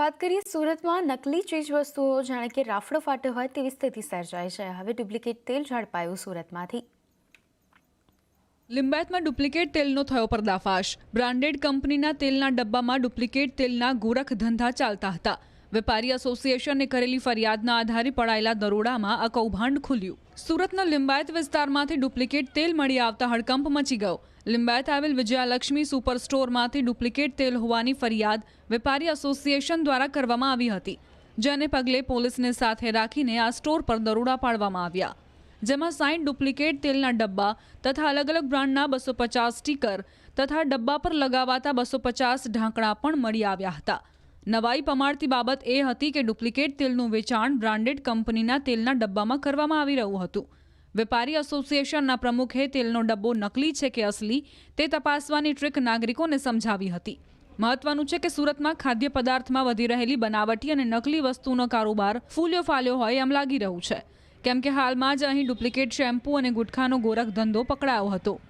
વાત કરીએ સુરતમાં નકલી ચીજ વસ્તુઓ જાણે કે રાફડો ફાટ્યો હોય તેવી સ્થિતિ સર્જાય છે. હવે ડુપ્લિકેટ તેલ ઝડપાયું સુરતમાંથી. લિંબાયતમાં ડુપ્લિકેટ તેલનો થયો પર્દાફાશ. બ્રાન્ડેડ કંપનીના તેલના ડબ્બામાં ડુપ્લિકેટ તેલના ગોરખ ધંધા ચાલતા હતા. વેપારી એસોસિએશનને કરેલી ફરિયાદના આધારે પડાયેલા દરોડામાં આ કૌભાંડ ખુલ્યું. સુરતના લિંબાયત વિસ્તારમાંથી ડુપ્લિકેટ તેલ મળી આવતા હડકંપ મચી ગયો. લિંબાયત આવેલ વિજયાલક્ષ્મી સુપર સ્ટોરમાંથી ડુપ્લિકેટ તેલ હોવાની ફરિયાદ વેપારી એસોસિએશન દ્વારા કરવામાં આવી હતી, જેને પગલે પોલીસને સાથે રાખીને આ સ્ટોર પર દરોડા પાડવામાં આવ્યા. જેમાં સાઈઠ ડુપ્લિકેટ તેલના ડબ્બા તથા અલગ અલગ બ્રાન્ડના બસો પચાસ સ્ટીકર તથા ડબ્બા પર લગાવાતા બસો પચાસ ઢાંકણા પણ મળી આવ્યા હતા. નવાઈ પમાડતી બાબત એ હતી કે ડુપ્લિકેટ તેલનું વેચાણ બ્રાન્ડેડ કંપનીના તેલના ડબ્બામાં કરવામાં આવી રહ્યું હતું. વેપારી એસોસિએશનના પ્રમુખે તેલનો ડબ્બો નકલી છે કે અસલી તે તપાસવાની ટ્રીક નાગરિકોને સમજાવી હતી. મહત્વનું છે કે સુરતમાં ખાદ્ય પદાર્થમાં વધી રહેલી બનાવટી અને નકલી વસ્તુનો કારોબાર ફૂલ્યો ફાલ્યો હોય એમ લાગી રહ્યું છે. કેમ કે હાલમાં જ અહીં ડુપ્લિકેટ શેમ્પૂ અને ગુટખાનો ગોરખ ધંધો પકડાયો હતો.